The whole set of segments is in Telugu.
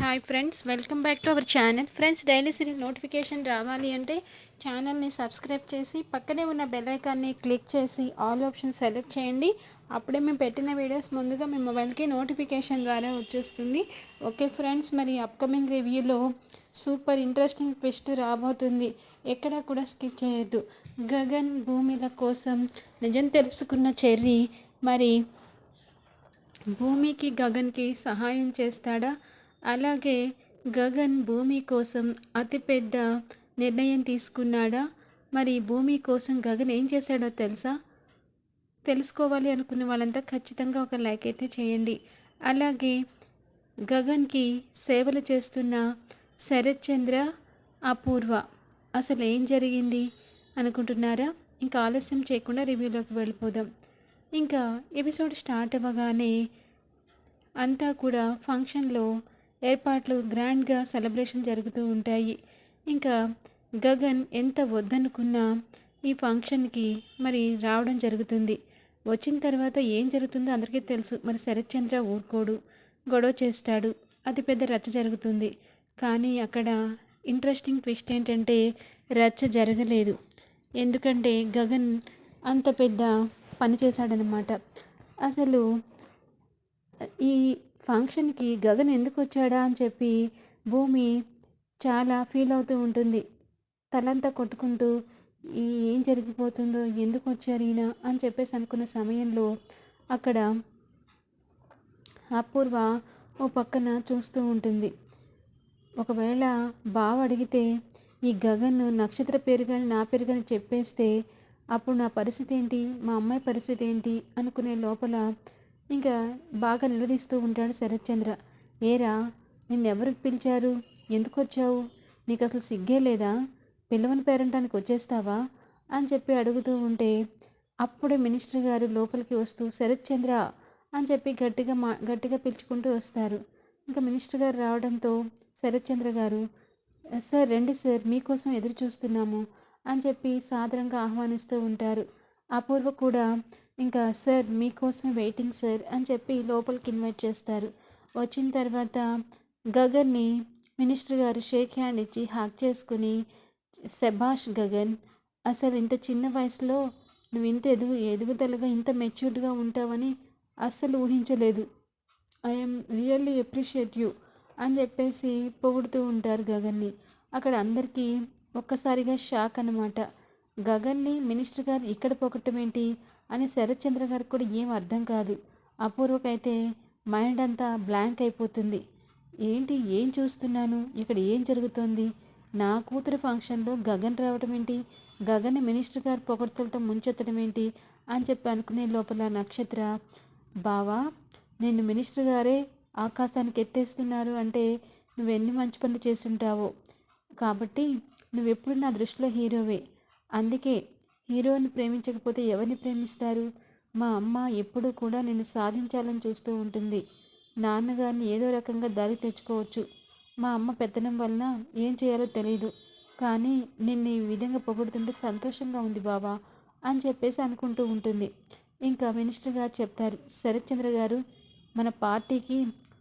Hi friends welcome back to our channel friends daily serial notification రావాలి అంటే ఛానల్ని సబ్స్క్రైబ్ చేసి పక్కనే ఉన్న బెల్ ఐకాన్ని క్లిక్ చేసి ఆల్ ఆప్షన్ సెలెక్ట్ చేయండి. అప్పుడే మేము పెట్టిన వీడియోస్ ముందుగా మీ మొబైల్కి నోటిఫికేషన్ ద్వారా వచ్చేస్తుంది. ఓకే ఫ్రెండ్స్ మరి అప్కమింగ్ రివ్యూలో సూపర్ ఇంట్రెస్టింగ్ ట్విస్ట్ రాబోతుంది. ఎక్కడ కూడా స్కిప్ చేయొద్దు. గగన్ భూమిల కోసం నిజం తెలుసుకున్న చెర్రీ మరి భూమికి గగన్కి సహాయం చేస్తాడా? అలాగే గగన్ భూమి కోసం అతిపెద్ద నిర్ణయం తీసుకున్నాడా? మరి భూమి కోసం గగన్ ఏం చేశాడో తెలుసా? తెలుసుకోవాలి అనుకున్న వాళ్ళంతా ఖచ్చితంగా ఒక లైక్ అయితే చేయండి. అలాగే గగన్కి సేవలు చేస్తున్న శరత్ చంద్ర అపూర్వ అసలు ఏం జరిగింది అనుకుంటున్నారా? ఇంకా ఆలస్యం చేయకుండా రివ్యూలోకి వెళ్ళిపోదాం. ఇంకా ఎపిసోడ్ స్టార్ట్ అవ్వగానే అంతా కూడా ఫంక్షన్లో ఏర్పాట్లు గ్రాండ్గా సెలబ్రేషన్ జరుగుతూ ఉంటాయి. ఇంకా గగన్ ఎంత వద్దనుకున్నా ఈ ఫంక్షన్కి మరి రావడం జరుగుతుంది. వచ్చిన తర్వాత ఏం జరుగుతుందో అందరికీ తెలుసు. మరి శరత్చంద్ర ఊరుకోడు గొడవ చేస్తాడు. అతి పెద్ద రచ్చ జరుగుతుంది. కానీ అక్కడ ఇంట్రెస్టింగ్ ట్విస్ట్ ఏంటంటే రచ్చ జరగలేదు. ఎందుకంటే గగన్ అంత పెద్ద పని చేశాడనమాట అసలు ఈ ఫంక్షన్కి గగన్ ఎందుకు వచ్చాడా అని చెప్పి భూమి చాలా ఫీల్ అవుతూ ఉంటుంది. తలంతా కొట్టుకుంటూ ఈ ఏం జరిగిపోతుందో ఎందుకు వచ్చారు ఈయన? అని చెప్పేసి అనుకున్న సమయంలో అక్కడ అపూర్వ ఓ పక్కన చూస్తూ ఉంటుంది. ఒకవేళ బావ అడిగితే ఈ గగన్ నక్షత్ర పేరు కానీ నా పేరు కానీ చెప్పేస్తే అప్పుడు నా పరిస్థితి ఏంటి? మా అమ్మాయి పరిస్థితి ఏంటి? అనుకునే లోపల ఇంకా బాగా నిలదీస్తూ ఉంటాడు శరత్చంద్ర. ఏరా నిన్నెవరికి పిలిచారు? ఎందుకు వచ్చావు నీకు అసలు సిగ్గే లేదా? పిల్లవని పేరంటానికి వచ్చేస్తావా? అని చెప్పి అడుగుతూ ఉంటే అప్పుడే మినిస్టర్ గారు లోపలికి వస్తూ శరత్చంద్ర అని చెప్పి గట్టిగా మా గట్టిగా పిలుచుకుంటూ వస్తారు. ఇంకా మినిస్టర్ గారు రావడంతో శరత్చంద్ర గారు సార్ రండి సార్ మీకోసం ఎదురు చూస్తున్నాము అని చెప్పి సాదరంగా ఆహ్వానిస్తూ ఉంటారు. అపూర్వ కూడా. ఇంకా సార్ మీకోసమే వెయిటింగ్ సార్ అని చెప్పి లోపలికి ఇన్వైట్ చేస్తారు. వచ్చిన తర్వాత గగన్ని మినిస్టర్ గారు షేక్ హ్యాండ్ ఇచ్చి హాక్ చేసుకుని శభాష్ గగన్ అసలు ఇంత చిన్న వయసులో నువ్వు ఇంత ఎదుగు ఎదుగుదలగా ఇంత మెచ్యూర్డ్గా ఉంటావని అస్సలు ఊహించలేదు. ఐఎమ్ రియల్లీ అప్రిషియేట్ యూ అని చెప్పేసి పొగుడుతూ ఉంటారు గగన్ని. అక్కడ అందరికీ ఒక్కసారిగా షాక్ అనమాట గగన్ని మినిస్టర్ గారు ఇక్కడ పొగట్టం ఏంటి? అని శరత్చంద్ర గారికి కూడా ఏం అర్థం కాదు. అపూర్వకైతే మైండ్ అంతా బ్లాంక్ అయిపోతుంది. ఏంటి? ఏం చూస్తున్నాను? ఇక్కడ ఏం జరుగుతోంది? నా కూతురు ఫంక్షన్లో గగన్ రావటం ఏంటి? గగన్ మినిస్టర్ గారు పొగడ్తలతో ముంచెత్తడం ఏంటి? అని చెప్పి అనుకునే లోపల నక్షత్ర బావా నేను మినిస్టర్ గారే ఆకాశానికి ఎత్తేస్తున్నారు అంటే నువ్వు ఎన్ని మంచి పనులు చేస్తుంటావో? కాబట్టి నువ్వెప్పుడు నా దృష్టిలో హీరోవే. అందుకే హీరోని ప్రేమించకపోతే ఎవరిని ప్రేమిస్తారు? మా అమ్మ ఎప్పుడూ కూడా నేను సాధించాలని చూస్తూ ఉంటుంది. నాన్నగారిని ఏదో రకంగా దారి తెచ్చుకోవచ్చు. మా అమ్మ పెత్తనం వలన ఏం చేయాలో తెలియదు కానీ నిన్ను ఈ విధంగా పొగుడుతుంటే సంతోషంగా ఉంది బాబా అని చెప్పేసి అనుకుంటూ ఉంటుంది. ఇంకా మినిస్టర్ గారు చెప్తారు శరత్చంద్ర గారు మన పార్టీకి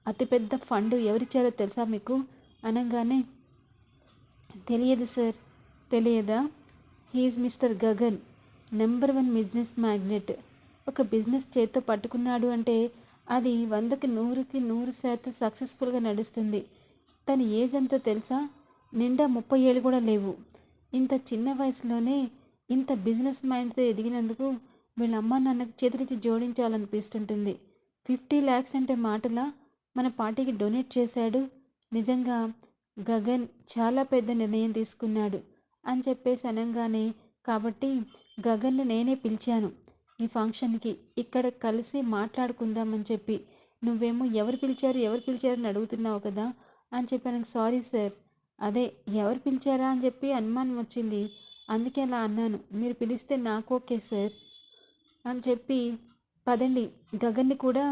అతిపెద్ద ఫండ్ ఎవరిచ్చారో తెలుసా మీకు? అనగానే తెలియదు సార్ తెలియదా? He is mister Gagan number one business magnet. ఒక బిజినెస్ చేత్తో పట్టుకున్నాడు అంటే అది వందకి నూరుకి నూరు శాతం సక్సెస్ఫుల్గా నడుస్తుంది. తన ఏజ్ ఎంతో తెలుసా? నిండా ముప్పై ఏళ్ళు కూడా లేవు. ఇంత చిన్న వయసులోనే ఇంత బిజినెస్ మైండ్తో ఎదిగినందుకు వీళ్ళ అమ్మ నాన్నకి చేతులిచ్చి జోడించాలనిపిస్తుంటుంది. ఫిఫ్టీ ల్యాక్స్ అంటే మాటలా? మన పార్టీకి డొనేట్ చేశాడు. నిజంగా గగన్ చాలా పెద్ద నిర్ణయం తీసుకున్నాడు. అని చెప్పేసి అనగానే కాబట్టి గగన్ని నేనే పిలిచాను ఈ ఫంక్షన్కి. ఇక్కడ కలిసి మాట్లాడుకుందామని చెప్పి. నువ్వేమో ఎవరు పిలిచారు ఎవరు పిలిచారని అడుగుతున్నావు కదా అని చెప్పాను సారీ సార్. అదే ఎవరు పిలిచారా అని చెప్పి అనుమానం వచ్చింది. అందుకే అలా అన్నాను. మీరు పిలిస్తే నాకు ఓకే సార్ అని చెప్పి పదండి గగన్ని కూడా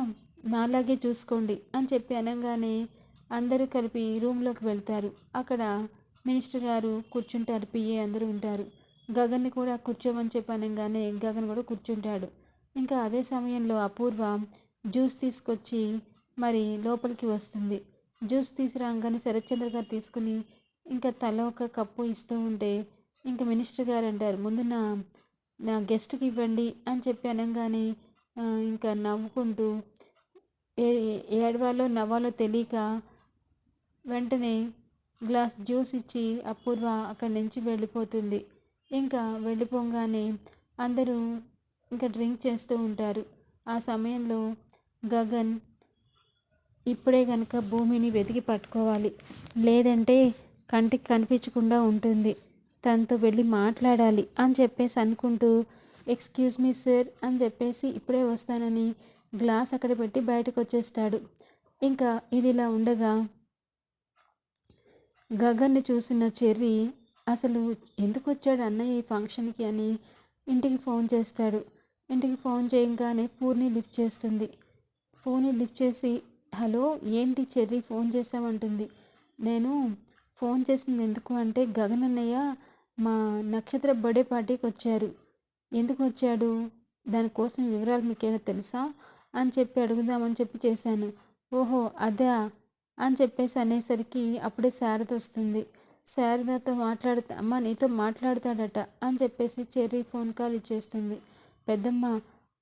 నాలాగే చూసుకోండి అని చెప్పి అనగానే అందరూ కలిపి రూమ్లోకి వెళ్తారు. అక్కడ మినిస్టర్ గారు కూర్చుంటారు పిఏ అందరూ ఉంటారు గగన్ని కూడా కూర్చోమని చెప్పి అనగానే గగన్ కూడా కూర్చుంటాడు. ఇంకా అదే సమయంలో అపూర్వ జ్యూస్ తీసుకొచ్చి మరి లోపలికి వస్తుంది. జ్యూస్ తీసుకురాగానే శరత్చంద్ర గారు తీసుకుని ఇంకా తల ఒక కప్పు ఇస్తూ ఉంటే ఇంకా మినిస్టర్ గారు అంటారు ముందు నా నా గెస్ట్కి ఇవ్వండి అని చెప్పి అనగానే ఇంకా నవ్వుకుంటూ ఏ ఏడవాలో నవ్వాలో తెలియక వెంటనే గ్లాస్ జ్యూస్ ఇచ్చి అపూర్వ అక్కడి నుంచి వెళ్ళిపోతుంది. ఇంకా వెళ్ళిపోగానే అందరూ ఇంకా డ్రింక్ చేస్తూ ఉంటారు. ఆ సమయంలో గగన్ ఇప్పుడే కనుక భూమిని వెతికి పట్టుకోవాలి. లేదంటే కంటికి కనిపించకుండా ఉంటుంది. తనతో వెళ్ళి మాట్లాడాలి అని చెప్పేసి అనుకుంటూ ఎక్స్క్యూజ్ మీ సార్ అని చెప్పేసి ఇప్పుడే వస్తానని గ్లాస్ అక్కడ పెట్టి బయటకు వచ్చేస్తాడు. ఇంకా ఇది ఇలా ఉండగా గగన్ని చూసిన చెర్రీ అసలు ఎందుకు వచ్చాడు అన్నయ్య ఈ ఫంక్షన్కి? అని ఇంటికి ఫోన్ చేస్తాడు. ఇంటికి ఫోన్ చేయగానే పూర్ణి లిఫ్ట్ చేస్తుంది. ఫోన్ని లిఫ్ట్ చేసి హలో ఏంటి చెర్రీ ఫోన్ చేసామంటుంది నేను ఫోన్ చేసింది ఎందుకు అంటే గగన్ అన్నయ్య మా నక్షత్ర బర్త్డే పార్టీకి వచ్చారు. ఎందుకు వచ్చాడు? దానికోసం వివరాలు మీకేమైనా తెలుసా? అని చెప్పి అడుగుదామని చెప్పి చేశాను. ఓహో అదే? అని చెప్పేసి అనేసరికి అప్పుడే శారద వస్తుంది. శారదతో మాట్లాడుతా అమ్మ నీతో మాట్లాడతాడట అని చెప్పేసి చెర్రీ ఫోన్ కాల్ ఇచ్చేస్తుంది. పెద్దమ్మ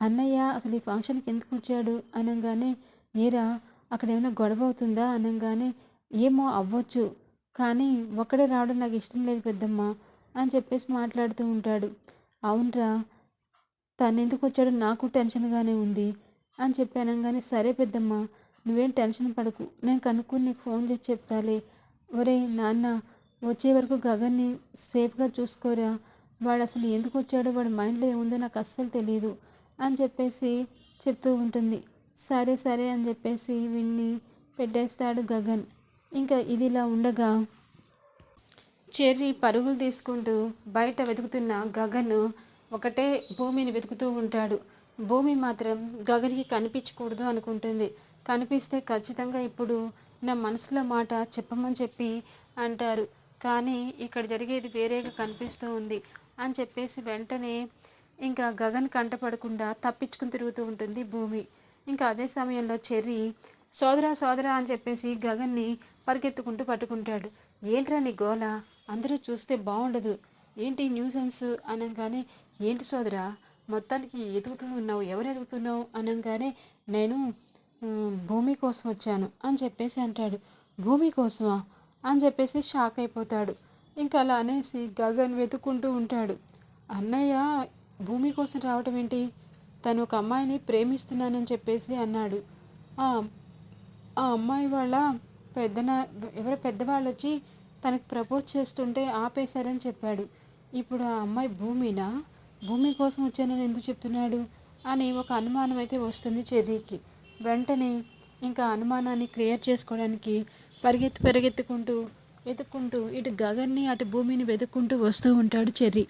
అన్నయ్య అసలు ఈ ఫంక్షన్కి ఎందుకు వచ్చాడు? అనగానే ఏరా అక్కడ ఏమైనా గొడవ అవుతుందా? అనగానే ఏమో అవ్వచ్చు కానీ ఒక్కడే రావడం నాకు ఇష్టం లేదు పెద్దమ్మ అని చెప్పేసి మాట్లాడుతూ ఉంటాడు. అవునరా తను ఎందుకు వచ్చాడో నాకు టెన్షన్గానే ఉంది అని చెప్పి అనగానే సరే పెద్దమ్మ నువ్వేం టెన్షన్ పడకు. నేను కనుక్కుని నీకు ఫోన్ చేసి చెప్తాలే. ఒరే నాన్న వచ్చే వరకు గగన్ని సేఫ్గా చూసుకోరా? వాడు అసలు ఎందుకు వచ్చాడో వాడి మైండ్లో ఏముందో నాకు అస్సలు తెలియదు అని చెప్పేసి చెప్తూ ఉంటుంది. సరే సరే అని చెప్పేసి వీడిని పెట్టేస్తాడు గగన్. ఇంకా ఇది ఇలా ఉండగా చెర్రీ పరుగులు తీసుకుంటూ బయట వెతుకుతున్న గగన్ ఒకటే భూమిని వెతుకుతూ ఉంటాడు. భూమి మాత్రం గగన్కి కనిపించకూడదు అనుకుంటుంది. కనిపిస్తే ఖచ్చితంగా ఇప్పుడు నా మనసులో మాట చెప్పమని చెప్పి అంటారు. కానీ ఇక్కడ జరిగేది వేరేగా కనిపిస్తూ ఉంది అని చెప్పేసి వెంటనే ఇంకా గగన్ కంటపడకుండా తప్పించుకుని తిరుగుతూ ఉంటుంది భూమి. ఇంకా అదే సమయంలో చెర్రీ సోదరా సోదరా అని చెప్పేసి గగన్ని పరిగెత్తుకుంటూ పట్టుకుంటాడు. ఏంట్రా నీ గోల? అందరూ చూస్తే బాగుండదు ఏంటి న్యూసెన్స్ అనగానే ఏంటి సోదరా మొత్తానికి ఎదుగుతూ ఉన్నావు ఎవరు ఎదుగుతున్నావు అనగానే నేను భూమి కోసం వచ్చాను అని చెప్పేసి అంటాడు. భూమి కోసమా? అని చెప్పేసి షాక్ అయిపోతాడు. ఇంకా అలా అనేసి గగన్ వెతుక్కుంటూ ఉంటాడు. అన్నయ్య భూమి కోసం రావటం ఏంటి? తను ఒక అమ్మాయిని ప్రేమిస్తున్నానని చెప్పేసి అన్నాడు. ఆ అమ్మాయి వాళ్ళ పెద్దన ఎవరో పెద్దవాళ్ళు వచ్చి తనకు ప్రపోజ్ చేస్తుంటే ఆపేశారని చెప్పాడు. ఇప్పుడు ఆ అమ్మాయి భూమినా? భూమి కోసం వచ్చానని ఎందుకు చెప్తున్నాడు? అని ఒక అనుమానం అయితే వస్తుంది చెర్రీకి వెంటనే ఇంకా అనుమానాన్ని క్లియర్ చేసుకోవడానికి పరిగెత్తి పరిగెత్తుకుంటూ వెతుక్కుంటూ ఇటు గగన్ని అటు భూమిని వెతుక్కుంటూ వస్తూ ఉంటాడు చెర్రి.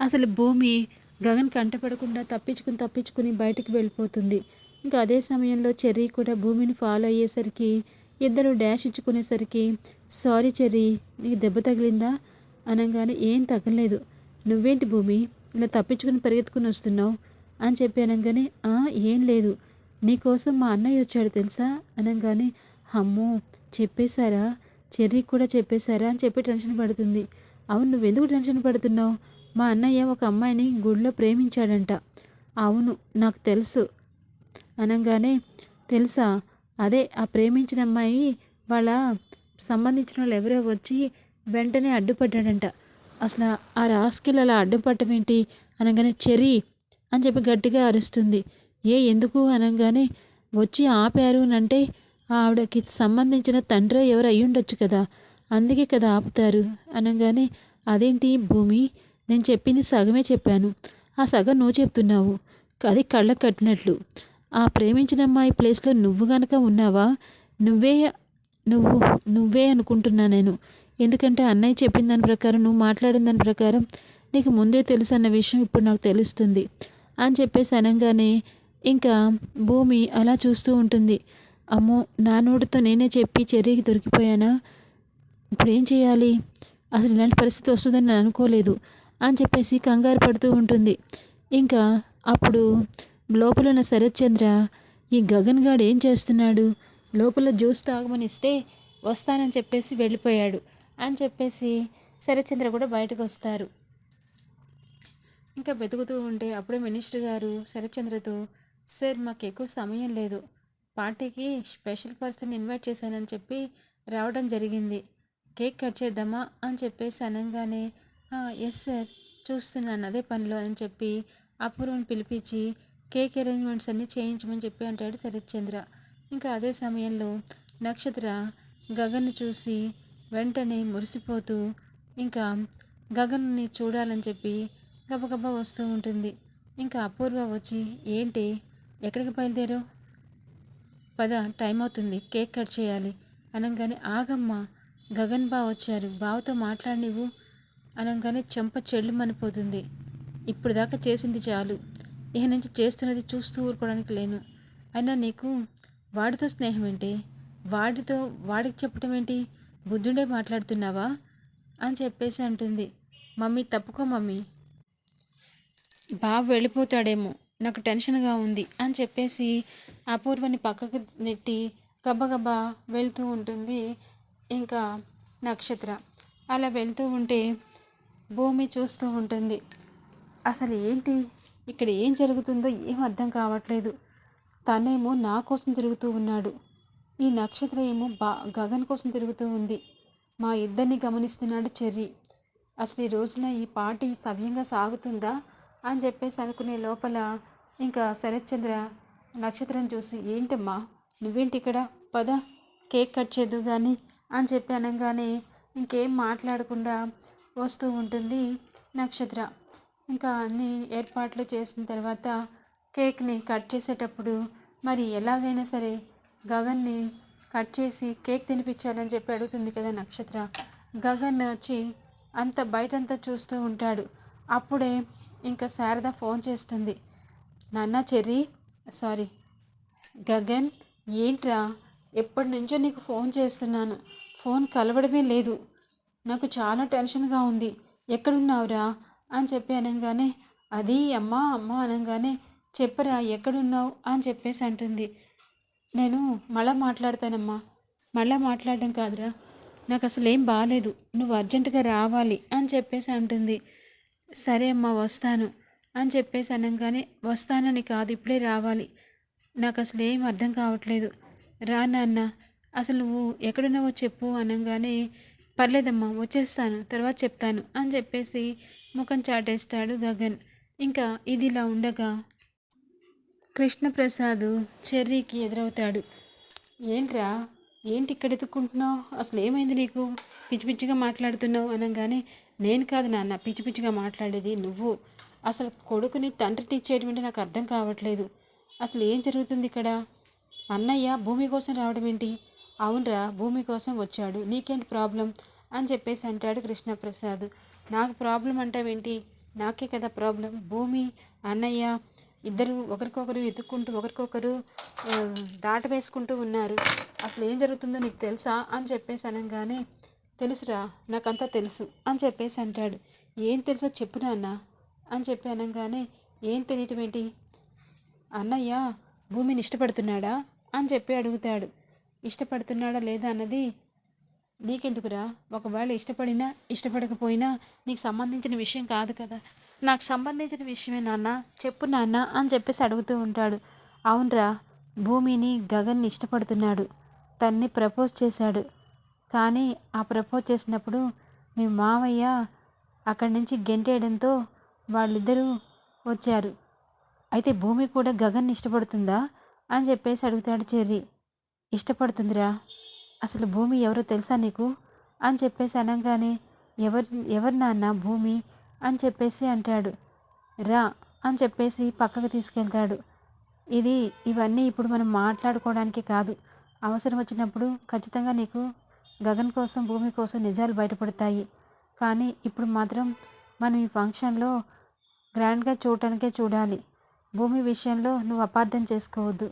అసలు భూమి గగన్ కంటపడకుండా తప్పించుకుని తప్పించుకుని బయటకు వెళ్ళిపోతుంది. ఇంకా అదే సమయంలో చెర్రీ కూడా భూమిని ఫాలో అయ్యేసరికి ఇద్దరు డాష్ ఇచ్చుకునేసరికి సారీ చెర్రీ నీకు దెబ్బ తగిలిందా? అనగానే ఏం తగ్గలేదు నువ్వేంటి భూమి? ఇలా తప్పించుకుని పరిగెత్తుకుని వస్తున్నావు? అని చెప్పి అనగానే ఏం లేదు. నీకోసం మా అన్నయ్య వచ్చాడు తెలుసా? అనగానే అమ్మో చెప్పేశారా? చెర్రీకి కూడా చెప్పేశారా? అని చెప్పి టెన్షన్ పడుతుంది. అవును నువ్వెందుకు టెన్షన్ పడుతున్నావు? మా అన్నయ్య ఒక అమ్మాయిని గుడిలో ప్రేమించాడంట. అవును నాకు తెలుసు. అనగానే తెలుసా? అదే ఆ ప్రేమించిన అమ్మాయి వాళ్ళ సంబంధించిన వాళ్ళు ఎవరో వచ్చి వెంటనే అడ్డుపడ్డాడంట. అసలు ఆ రాస్కిల్ అలా అడ్డుపట్టం ఏంటి? అనగానే చెర్రీ అని చెప్పి గట్టిగా అరుస్తుంది. ఏ ఎందుకు అనగానే వచ్చి ఆపారు అంటే ఆవిడకి సంబంధించిన తండ్రి ఎవరు అయ్యుండొచ్చు కదా అందుకే కదా ఆపుతారు అనగానే అదేంటి భూమి? నేను చెప్పింది సగమే చెప్పాను. ఆ సగం నువ్వు చెప్తున్నావు. అది కళ్ళకు కట్టినట్లు. ఆ ప్రేమించిన అమ్మాయి ప్లేస్లో నువ్వు గనక ఉన్నావా? నువ్వే నువ్వు నువ్వే అనుకుంటున్నా నేను. ఎందుకంటే అన్నయ్య చెప్పిన దాని ప్రకారం నువ్వు మాట్లాడిన దాని ప్రకారం నీకు ముందే తెలుసు అన్న విషయం ఇప్పుడు నాకు తెలుస్తుంది అని చెప్పేసి అనగానే ఇంకా భూమి అలా చూస్తూ ఉంటుంది. అమ్మో నా నోటితో నేనే చెప్పి చెర్రీకి దొరికిపోయానా? ఇప్పుడు ఏం చేయాలి? అసలు ఇలాంటి పరిస్థితి వస్తుందని నేను అనుకోలేదు అని చెప్పేసి కంగారు పడుతూ ఉంటుంది. ఇంకా అప్పుడు లోపల ఉన్న శరత్చంద్ర ఈ గగన్ గాడు ఏం చేస్తున్నాడు? లోపల జ్యూస్ తాగమని ఇస్తే వస్తానని చెప్పేసి వెళ్ళిపోయాడు అని చెప్పేసి శరత్చంద్ర కూడా బయటకు వస్తారు. ఇంకా వెతుకుతూ ఉంటే అప్పుడే మినిస్టర్ గారు శరత్చంద్రతో సార్ మాకు ఎక్కువ సమయం లేదు. పార్టీకి స్పెషల్ పర్సన్ ఇన్వైట్ చేశానని చెప్పి రావడం జరిగింది. కేక్ కట్ చేద్దామా అని చెప్పేసి అనగానే ఎస్ సార్ చూస్తున్నాను అదే పనిలో అని చెప్పి అపూర్వని పిలిపించి కేక్ అరేంజ్మెంట్స్ అన్నీ చేయించమని చెప్పి అంటాడు శరత్చంద్ర. ఇంకా అదే సమయంలో నక్షత్ర గగన్ను చూసి వెంటనే మురిసిపోతూ ఇంకా గగన్ని చూడాలని చెప్పి గబగబా వస్తూ ఉంటుంది. ఇంకా అపూర్వ వచ్చి ఏంటి? ఎక్కడికి బయలుదేరు పద టైం అవుతుంది. కేక్ కట్ చేయాలి. అనగానే ఆగమ్మ గగన్ బావ వచ్చారు. బావతో మాట్లాడినివ్వు. అనగానే చెంప చెల్లుమనిపోతుంది. ఇప్పుడు దాకా చేసింది చాలు. ఇక నుంచి చేస్తున్నది చూస్తూ ఊరుకోవడానికి లేను. అయినా నీకు వాడితో స్నేహం ఏంటి వాడితో వాడికి చెప్పడం ఏంటి? బుద్ధుండే మాట్లాడుతున్నావా? అని చెప్పేసి అంటుంది. మమ్మీ తప్పుకో మమ్మీ. బాబు వెళ్ళిపోతాడేమో. నాకు టెన్షన్గా ఉంది అని చెప్పేసి అపూర్వని పక్కకు నెట్టి గబగబా వెళ్తూ ఉంటుంది ఇంకా నక్షత్ర. అలా వెళ్తూ ఉంటే భూమి చూస్తూ ఉంటుంది. అసలు ఏంటి? ఇక్కడ ఏం జరుగుతుందో ఏం అర్థం కావట్లేదు. తనేమో నా కోసం తిరుగుతూ ఉన్నాడు. ఈ నక్షత్ర ఏమో బా గగన్ కోసం తిరుగుతూ ఉంది. మా ఇద్దరిని గమనిస్తున్నాడు చెర్రీ. అసలు ఈ రోజున ఈ పార్టీ సవ్యంగా సాగుతుందా అని చెప్పేసి అనుకునే లోపల ఇంకా శరత్చంద్ర నక్షత్రం చూసి ఏంటమ్మా? నువ్వేంటి ఇక్కడ పద కేక్ కట్ చేద్దు కానీ అని చెప్పి అనగానే ఇంకేం మాట్లాడకుండా వస్తూ ఉంటుంది నక్షత్ర. ఇంకా అన్ని ఏర్పాట్లు చేసిన తర్వాత కేక్ని కట్ చేసేటప్పుడు మరి ఎలాగైనా సరే గగన్ని కట్ చేసి కేక్ తినిపించాలని చెప్పి అడుగుతుంది కదా నక్షత్ర. గగన్ వచ్చి అంత బయటంతా చూస్తూ ఉంటాడు. అప్పుడే ఇంకా శారద ఫోన్ చేస్తుంది. నాన్న చెర్రీ సారీ గగన్ ఏంట్రా? ఎప్పటి నుంచో నీకు ఫోన్ చేస్తున్నాను. ఫోన్ కలవడమే లేదు. నాకు చాలా టెన్షన్గా ఉంది. ఎక్కడున్నావురా? అని చెప్పి అనగానే అది అమ్మ అమ్మ అనగానే చెప్పరా ఎక్కడున్నావు? అని చెప్పేసి అంటుంది. నేను మళ్ళా మాట్లాడతానమ్మా. మళ్ళా మాట్లాడడం కాదురా. నాకు అసలు ఏం బాగాలేదు నువ్వు అర్జెంటుగా రావాలి అని చెప్పేసి అంటుంది. సరే అమ్మా వస్తాను. అని చెప్పేసి అనగానే వస్తానని కాదు ఇప్పుడే రావాలి. నాకు అసలు ఏం అర్థం కావట్లేదు. రా నాన్న అసలు నువ్వు ఎక్కడున్నావో చెప్పు అనగానే పర్లేదమ్మా వచ్చేస్తాను తర్వాత చెప్తాను అని చెప్పేసి ముఖం చాటేస్తాడు గగన్. ఇంకా ఇదిలా ఉండగా కృష్ణప్రసాద్ చెర్రీకి ఎదురవుతాడు. ఏంట్రా ఏంటి ఇక్కడ ఎత్తుక్కుంటున్నావు? అసలు ఏమైంది నీకు? పిచ్చి పిచ్చిగా మాట్లాడుతున్నావు అనగానే నేను కాదు నాన్న పిచ్చి పిచ్చిగా మాట్లాడేది నువ్వు. అసలు కొడుకుని తండ్రి టీచ్ చేయడం అంటే నాకు అర్థం కావట్లేదు. అసలు ఏం జరుగుతుంది ఇక్కడ? అన్నయ్య భూమి కోసం రావడం ఏంటి? అవునరా భూమి కోసం వచ్చాడు. నీకేంటి ప్రాబ్లం? అని చెప్పేసి అంటాడు కృష్ణప్రసాద్. నాకు ప్రాబ్లం అంటావేంటి నాకే కదా ప్రాబ్లం. భూమి అన్నయ్య ఇద్దరు ఒకరికొకరు ఎత్తుక్కుంటూ ఒకరికొకరు దాట వేసుకుంటూ ఉన్నారు. అసలు ఏం జరుగుతుందో నీకు తెలుసా? అని చెప్పేసి అనగానే తెలుసురా నాకంతా తెలుసు అని చెప్పేసి అంటాడు. ఏం తెలుసో చెప్పు నాన్న అని చెప్పి అనగానే ఏం తెలియటం ఏంటి? అన్నయ్య భూమిని ఇష్టపడుతున్నాడా అని చెప్పి అడుగుతాడు. ఇష్టపడుతున్నాడా లేదా అన్నది నీకెందుకురా? ఒకవేళ ఇష్టపడినా ఇష్టపడకపోయినా నీకు సంబంధించిన విషయం కాదు కదా. నాకు సంబంధించిన విషయమే నాన్న చెప్పు నాన్న అని చెప్పేసి అడుగుతూ ఉంటాడు. అవునరా భూమిని గగన్ని ఇష్టపడుతున్నాడు. తన్ని ప్రపోజ్ చేశాడు. కానీ ఆ ప్రపోజ్ చేసినప్పుడు మీ మావయ్య అక్కడి నుంచి గెంటేయడంతో వాళ్ళిద్దరూ వచ్చారు. అయితే భూమి కూడా గగన్ ఇష్టపడుతుందా అని చెప్పేసి అడుగుతాడు చెర్రీ. ఇష్టపడుతుందిరా. అసలు భూమి ఎవరో తెలుసా నీకు? అని చెప్పేసి అనగానే ఎవరు ఎవరు నాన్న భూమి? అని చెప్పేసి అంటాడు. రా అని చెప్పేసి పక్కకు తీసుకెళ్తాడు. ఇది ఇవన్నీ ఇప్పుడు మనం మాట్లాడుకోవడానికి కాదు. అవసరం వచ్చినప్పుడు ఖచ్చితంగా నీకు గగన్ కోసం భూమి కోసం నిజాలు బయటపడతాయి. కానీ ఇప్పుడు మాత్రం మనం ఈ ఫంక్షన్లో గ్రాండ్గా చూడటానికే చూడాలి. భూమి విషయంలో నువ్వు అపార్థం చేసుకోవద్దు.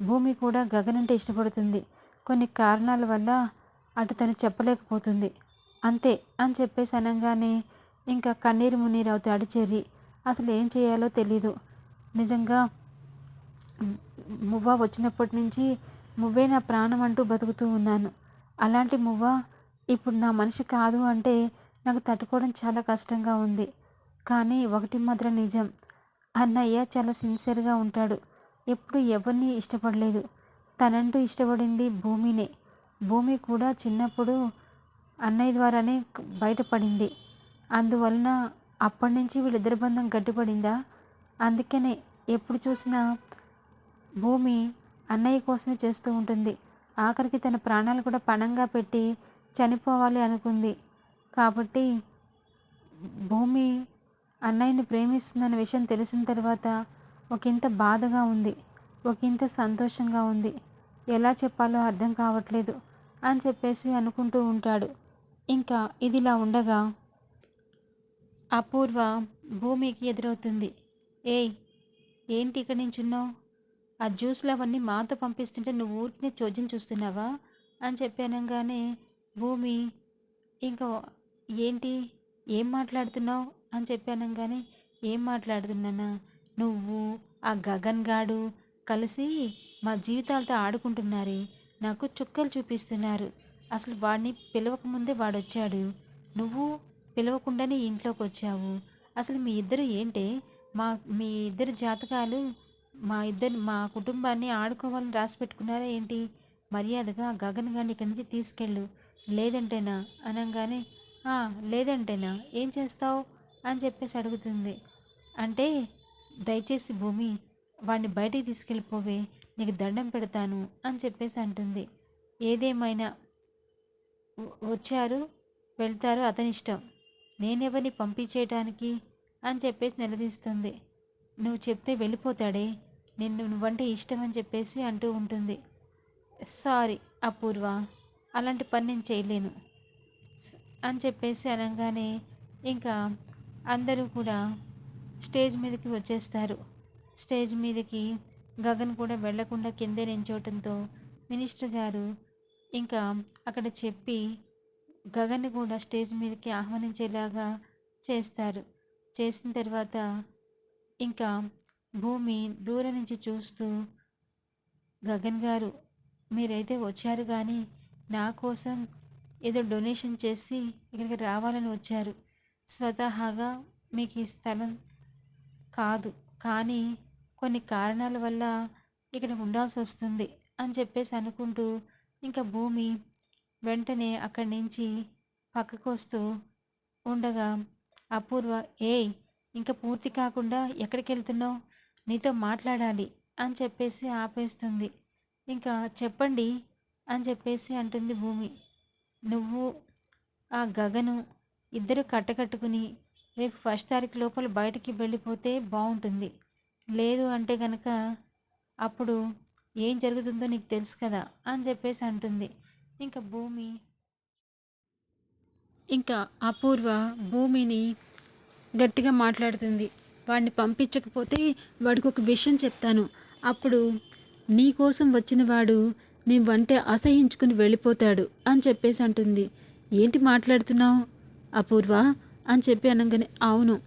భూమి కూడా గగన్ అంటే ఇష్టపడుతుంది. కొన్ని కారణాల వల్ల అటు తను చెప్పలేకపోతుంది. అంతే అని చెప్పేసి అనగానే ఇంకా కన్నీరు మున్నీరు అవుతాడు చెర్రి అసలు ఏం చేయాలో తెలీదు. నిజంగా మువ్వ వచ్చినప్పటి నుంచి మువ్వే నా ప్రాణం అంటూ బతుకుతూ ఉన్నాను. అలాంటి మువ్వ? ఇప్పుడు నా మనిషి కాదు అంటే నాకు తట్టుకోవడం చాలా కష్టంగా ఉంది. కానీ ఒకటి మాత్రం నిజం. అన్నయ్య చాలా సిన్సియర్గా ఉంటాడు. ఎప్పుడు ఎవరిని ఇష్టపడలేదు. తనంటూ ఇష్టపడింది భూమినే. భూమి కూడా చిన్నప్పుడు అన్నయ్య ద్వారానే బయటపడింది. అందువలన అప్పటి నుంచి వీళ్ళిద్దరి బంధం గట్టిపడిందా? అందుకనే ఎప్పుడు చూసినా భూమి అన్నయ్య కోసమే చేస్తూ ఉంటుంది. ఆఖరికి తన ప్రాణాలు కూడా పణంగా పెట్టి చనిపోవాలి అనుకుంది. కాబట్టి భూమి అన్నయ్యని ప్రేమిస్తుందన్న విషయం తెలిసిన తర్వాత ఒకంత బాధగా ఉంది. ఒకంత సంతోషంగా ఉంది. ఎలా చెప్పాలో అర్థం కావట్లేదు అని చెప్పేసి అనుకుంటూ ఉంటాడు. ఇంకా ఇదిలా ఉండగా అపూర్వ భూమికి ఎదురవుతుంది. ఏయ్ ఏంటి ఇక్కడ నుంచున్నావు? ఆ జ్యూస్లు అవన్నీ మాతో పంపిస్తుంటే నువ్వు ఊరికి చోద్యం చూస్తున్నావా? అని చెప్పానంగానే భూమి ఇంకా ఏంటి? ఏం మాట్లాడుతున్నావు? అని చెప్పానంగానే ఏం మాట్లాడుతున్నానా? నువ్వు ఆ గగన్ గాడు కలిసి మా జీవితాలతో ఆడుకుంటున్నారే. నాకు చుక్కలు చూపిస్తున్నారు. అసలు వాడిని పిలవకముందే వాడొచ్చాడు. నువ్వు పిలవకుండానే ఇంట్లోకి వచ్చావు అసలు మీ ఇద్దరు ఏంటే? మా మీ ఇద్దరు జాతకాలు మా ఇద్దరు మా కుటుంబాన్ని ఆడుకోవాలని రాసి పెట్టుకున్నారా ఏంటి? మర్యాదగా గగన్ గారిని ఇక్కడి నుంచి తీసుకెళ్ళు. లేదంటేనా? అనగానే లేదంటేనా? ఏం చేస్తావు? అని చెప్పేసి అడుగుతుంది. అంటే దయచేసి భూమి వాడిని బయటికి తీసుకెళ్ళిపోవే నీకు దండం పెడతాను అని చెప్పేసి అంటుంది. ఏదేమైనా వచ్చారు వెళ్తారు అతని ఇష్టం నేనెవరిని పంపించేయటానికి? అని చెప్పేసి నిలదీస్తుంది. నువ్వు చెప్తే వెళ్ళిపోతాడే? నిన్ను నువ్వంటే ఇష్టం అని చెప్పేసి అంటూ ఉంటుంది. సారీ అపూర్వ అలాంటి పని నేను చేయలేను అని చెప్పేసి అనగానే ఇంకా అందరూ కూడా స్టేజ్ మీదకి వచ్చేస్తారు. స్టేజ్ మీదకి గగన్ కూడా వెళ్ళకుండా కిందే నించోవటంతో మినిస్టర్ గారు ఇంకా అక్కడ చెప్పి గగన్ని కూడా స్టేజ్ మీదకి ఆహ్వానించేలాగా చేస్తారు. చేసిన తర్వాత ఇంకా భూమి దూరం నుంచి చూస్తూ గగన్ గారు మీరైతే వచ్చారు కానీ నా కోసం ఏదో డొనేషన్ చేసి ఇక్కడికి రావాలని వచ్చారు. స్వతహాగా మీకు ఈ స్థలం కాదు. కానీ కొన్ని కారణాల వల్ల ఇక్కడ ఉండాల్సి వస్తుంది అని చెప్పేసి అనుకుంటూ ఇంకా భూమి వెంటనే అక్కడి నుంచి పక్కకు వస్తూ ఉండగా అపూర్వ ఏయ్ ఇంకా పూర్తి కాకుండా ఎక్కడికి వెళ్తున్నావు? నీతో మాట్లాడాలి అని చెప్పేసి ఆపేస్తుంది. ఇంకా చెప్పండి అని చెప్పేసి అంటుంది భూమి. నువ్వు ఆ గగను ఇద్దరు కట్టకట్టుకుని రేపు ఫస్ట్ తారీఖు లోపల బయటికి వెళ్ళిపోతే బాగుంటుంది. లేదు అంటే కనుక అప్పుడు ఏం జరుగుతుందో నీకు తెలుసు కదా అని చెప్పేసి అంటుంది. ఇంకా భూమి ఇంకా అపూర్వ భూమిని గట్టిగా మాట్లాడుతుంది. వాడిని పంపించకపోతే వాడికి ఒక విషయం చెప్తాను. అప్పుడు నీ కోసం వచ్చిన వాడు నీ వంటే అసహించుకుని వెళ్ళిపోతాడు అని చెప్పేసి అంటుంది. ఏంటి మాట్లాడుతున్నావు? అపూర్వ అని చెప్పి అనగానే అవును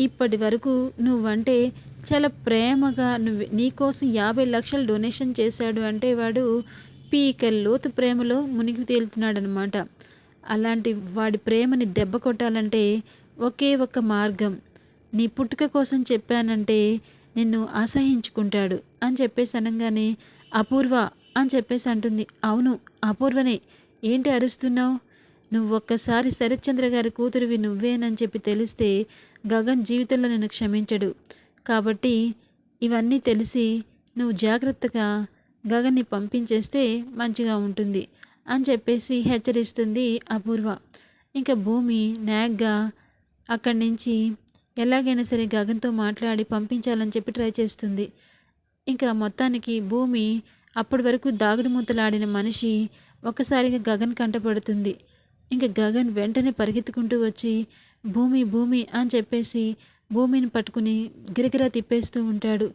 ఇప్పటి వరకు నువ్వంటే చాలా ప్రేమగా నువ్వు నీకోసం యాభై లక్షలు డొనేషన్ చేశాడు అంటే వాడు పీకల్ లోతు ప్రేమలో మునిగి తేలుతున్నాడనమాట అలాంటి వాడి ప్రేమని దెబ్బ కొట్టాలంటే ఒకే ఒక్క మార్గం. నీ పుట్టుక కోసం చెప్పానంటే నిన్ను అసహించుకుంటాడు అని చెప్పేసి అనగానే అపూర్వ అని చెప్పేసి అంటుంది. అవును అపూర్వనే. ఏంటి అరుస్తున్నావు? నువ్వు ఒక్కసారి శరత్చంద్ర గారి కూతురువి నువ్వేనని చెప్పి తెలిస్తే గగన్ జీవితంలో నిన్ను క్షమించడు. కాబట్టి ఇవన్నీ తెలిసి నువ్వు జాగ్రత్తగా గగన్ని పంపించేస్తే మంచిగా ఉంటుంది అని చెప్పేసి హెచ్చరిస్తుంది అపూర్వ. ఇంకా భూమి నాగ్గా అక్కడి నుంచి ఎలాగైనా సరే గగన్తో మాట్లాడి పంపించాలని చెప్పి ట్రై చేస్తుంది. ఇంకా మొత్తానికి భూమి అప్పటి వరకు దాగుడు మూతలాడిన మనిషి ఒక్కసారిగా గగన్ కంటపడుతుంది ఇంకా గగన్ వెంటనే పరిగెత్తుకుంటూ వచ్చి భూమి భూమి అని చెప్పేసి భూమిని పట్టుకుని గిరగిరా తిప్పేస్తూ ఉంటాడు.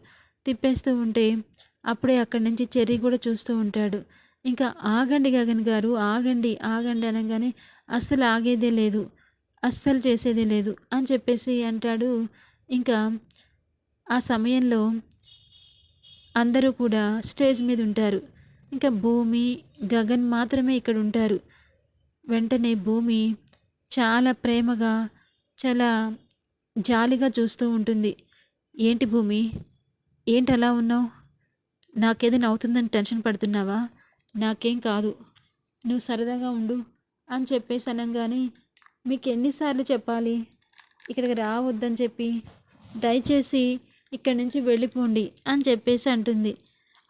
తిప్పేస్తూ ఉంటే అప్పుడే అక్కడి నుంచి చెర్రీ కూడా చూస్తూ ఉంటాడు. ఇంకా ఆగండి గగన్ గారు ఆగండి ఆగండి అనగానే అస్సలు ఆగేదే లేదు. అస్సలు చేసేదే లేదు అని చెప్పేసి అంటాడు. ఇంకా ఆ సమయంలో అందరూ కూడా స్టేజ్ మీద ఉంటారు. ఇంకా భూమి గగన్ మాత్రమే ఇక్కడ ఉంటారు. వెంటనే భూమి చాలా ప్రేమగా చాలా జాలిగా చూస్తూ ఉంటుంది. ఏంటి భూమి? ఏంటి అలా ఉన్నావు? నాకేదైనా అవుతుందని టెన్షన్ పడుతున్నావా? నాకేం కాదు. నువ్వు సరదాగా ఉండు అని చెప్పేసి అనగానే మీకు ఎన్నిసార్లు చెప్పాలి? ఇక్కడికి రావద్దని చెప్పి దయచేసి ఇక్కడి నుంచి వెళ్ళిపోండి అని చెప్పేసి అంటుంది.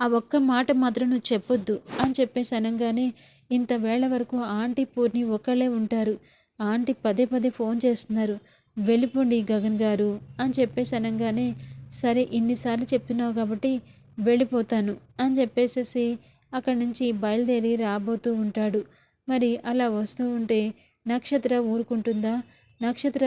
ఆ ఒక్క మాట మాత్రం నువ్వు చెప్పొద్దు అని చెప్పేసి అనగానే ఇంత వేళ వరకు ఆంటీ పూర్ణి ఒకళ్ళే ఉంటారు. ఆంటీ పదే పదే ఫోన్ చేస్తున్నారు. వెళ్ళిపోండి గగన్ గారు అని చెప్పేసి అనగానే సరే ఇన్నిసార్లు చెప్తున్నావు కాబట్టి వెళ్ళిపోతాను అని చెప్పేసేసి అక్కడి నుంచి బయలుదేరి రాబోతూ ఉంటాడు. మరి అలా వస్తూ ఉంటే నక్షత్ర ఊరుకుంటుందా? నక్షత్ర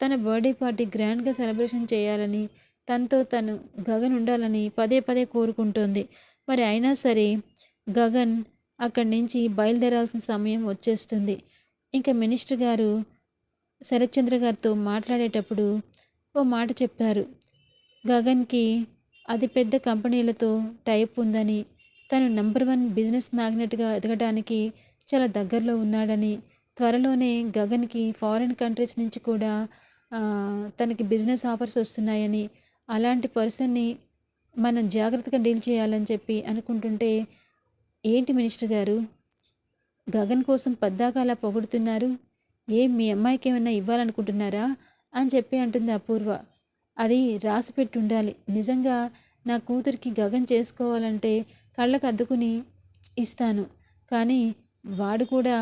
తన బర్త్డే పార్టీ గ్రాండ్గా సెలబ్రేషన్ చేయాలని తనతో తను గగన్ ఉండాలని పదే పదే కోరుకుంటోంది. మరి అయినా సరే గగన్ అక్కడి నుంచి బయలుదేరాల్సిన సమయం వచ్చేస్తుంది. ఇంకా మినిస్టర్ గారు శరత్చంద్ర గారితో మాట్లాడేటప్పుడు ఓ మాట చెప్తారు. గగన్కి అతి పెద్ద కంపెనీలతో టైప్ ఉందని తను నంబర్ వన్ బిజినెస్ మ్యాగ్నెట్గా ఎదగడానికి చాలా దగ్గరలో ఉన్నాడని త్వరలోనే గగన్కి ఫారిన్ కంట్రీస్ నుంచి కూడా తనకి బిజినెస్ ఆఫర్స్ వస్తున్నాయని అలాంటి పర్సన్ని మనం జాగ్రత్తగా డీల్ చేయాలని చెప్పి అనుకుంటుంటే ఏంటి మినిస్టర్ గారు? గగన్ కోసం పద్దాకా అలా పొగుడుతున్నారు. ఏం మీ అమ్మాయికి ఏమైనా ఇవ్వాలనుకుంటున్నారా? అని చెప్పి అంటుంది అపూర్వ. అది రాసిపెట్టి ఉండాలి. నిజంగా నా కూతురికి గగన్ చేసుకోవాలంటే కళ్ళకు అద్దుకుని ఇస్తాను. కానీ వాడు కూడా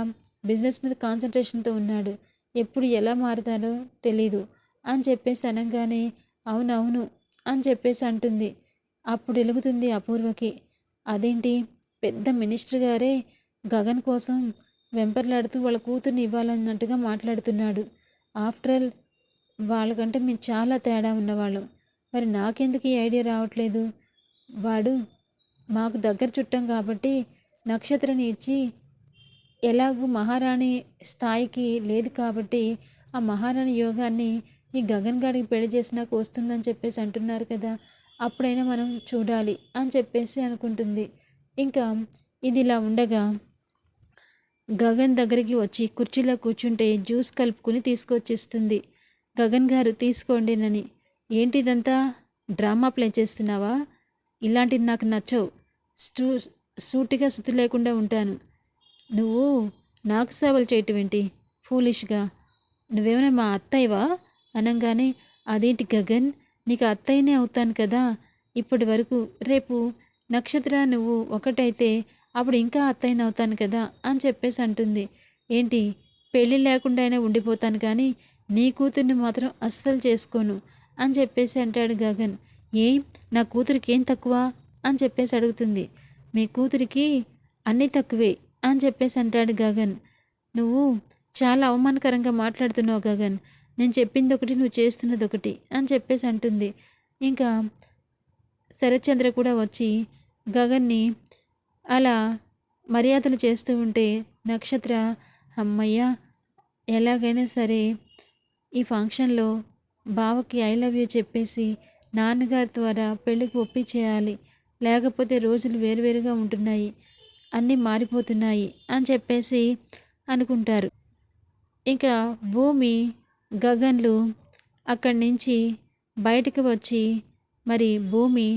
బిజినెస్ మీద కాన్సన్ట్రేషన్తో ఉన్నాడు. ఎప్పుడు ఎలా మారుతారో తెలీదు. అని చెప్పేసి అనగానే అవునవును అని చెప్పేసి అంటుంది. అప్పుడు వెలుగుతుంది అపూర్వకి. అదేంటి? పెద్ద మినిస్టర్ గారే గగన్ కోసం వెంపర్లాడుతూ వాళ్ళ కూతుర్ని ఇవ్వాలన్నట్టుగా మాట్లాడుతున్నాడు. ఆఫ్టర్ ఆల్ వాళ్ళకంటే మేము చాలా తేడా ఉన్నవాళ్ళం. మరి నాకెందుకు ఈ ఐడియా రావట్లేదు? వాడు మాకు దగ్గర చుట్టం కాబట్టి నక్షత్రని ఇచ్చి ఎలాగూ మహారాణి స్థాయికి లేదు కాబట్టి ఆ మహారాణి యోగాన్ని ఈ గగన్ గాడికి పెళ్ళి చేసినాక వస్తుందని చెప్పేసి అంటున్నారు కదా అప్పుడైనా మనం చూడాలి అని చెప్పేసి అనుకుంటుంది. ఇంకా ఇది ఇలా ఉండగా గగన్ దగ్గరికి వచ్చి కుర్చీలో కూర్చుంటే జ్యూస్ కలుపుకుని తీసుకొచ్చిస్తుంది. గగన్ గారు తీసుకోండినని ఏంటి ఇదంతా డ్రామా ప్లే చేస్తున్నావా? ఇలాంటివి నాకు నచ్చవు. సూ సూటిగా శుద్ధి లేకుండా ఉంటాను. నువ్వు నాకు సేవలు చేయటం ఏంటి? ఫూలిష్గా. నువ్వేమైనా మా అత్తయ్యవా? అనగానే అదేంటి గగన్? నీకు అత్తయ్యనే అవుతాను కదా? ఇప్పటి వరకు రేపు నక్షత్ర నువ్వు ఒకటైతే అప్పుడు ఇంకా అత్తయ్యని అవుతాను కదా? అని చెప్పేసి అంటుంది. ఏంటి? పెళ్ళి లేకుండా అయినా ఉండిపోతాను కానీ నీ కూతుర్ని మాత్రం అస్సలు చేసుకోను అని చెప్పేసి అంటాడు గగన్. ఏం నా కూతురికి ఏం తక్కువ? అని చెప్పేసి అడుగుతుంది. మీ కూతురికి అన్నీ తక్కువే. అని చెప్పేసి అంటాడు గగన్. నువ్వు చాలా అవమానకరంగా మాట్లాడుతున్నావు గగన్. నేను చెప్పింది ఒకటి నువ్వు చేస్తున్నది ఒకటి అని చెప్పేసి అంటుంది. ఇంకా శరత్చంద్ర కూడా వచ్చి గగన్ని అలా మర్యాదలు చేస్తూ ఉంటే నక్షత్ర అమ్మయ్య ఎలాగైనా సరే ఈ ఫంక్షన్లో బావకి ఐ లవ్ యూ చెప్పేసి నాన్నగారి ద్వారా పెళ్ళికి ఒప్పి చేయాలి లేకపోతే రోజులు వేరువేరుగా ఉంటున్నాయి. అన్నీ మారిపోతున్నాయి అని చెప్పేసి అనుకుంటారు. ఇంకా భూమి గగన్లు అక్కడి నుంచి బయటకు వచ్చి మరి భూమి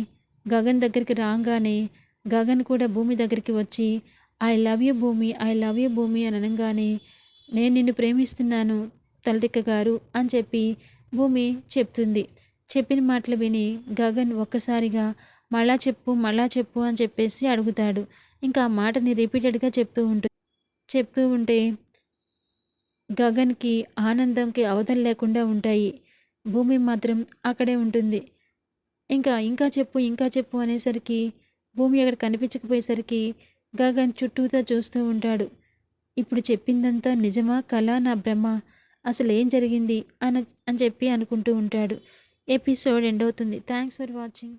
గగన్ దగ్గరికి రాగానే గగన్ కూడా భూమి దగ్గరికి వచ్చి I love you Bhumi I love you Bhumi అని అనగానే నేను నిన్ను ప్రేమిస్తున్నాను తలదిక్క గారు అని చెప్పి భూమి చెప్తుంది. చెప్పిన మాటలు విని గగన్ ఒక్కసారిగా మళ్ళా చెప్పు మళ్ళా చెప్పు అని చెప్పేసి అడుగుతాడు. ఇంకా ఆ మాటని రిపీటెడ్గా చెప్తూ ఉంటుంది చెప్తూ ఉంటే గగన్కి ఆనందంకి అవధం లేకుండా ఉంటాయి. భూమి మాత్రం అక్కడే ఉంటుంది. ఇంకా ఇంకా చెప్పు ఇంకా చెప్పు అనేసరికి భూమి అక్కడ కనిపించకపోయేసరికి గగన్ చుట్టూతో చూస్తూ ఉంటాడు. ఇప్పుడు చెప్పిందంతా నిజమా కళ నా బ్రహ్మ? అసలు ఏం జరిగింది? అని అని చెప్పి అనుకుంటూ ఉంటాడు. ఎపిసోడ్ ఎండ్ అవుతుంది. Thanks for watching.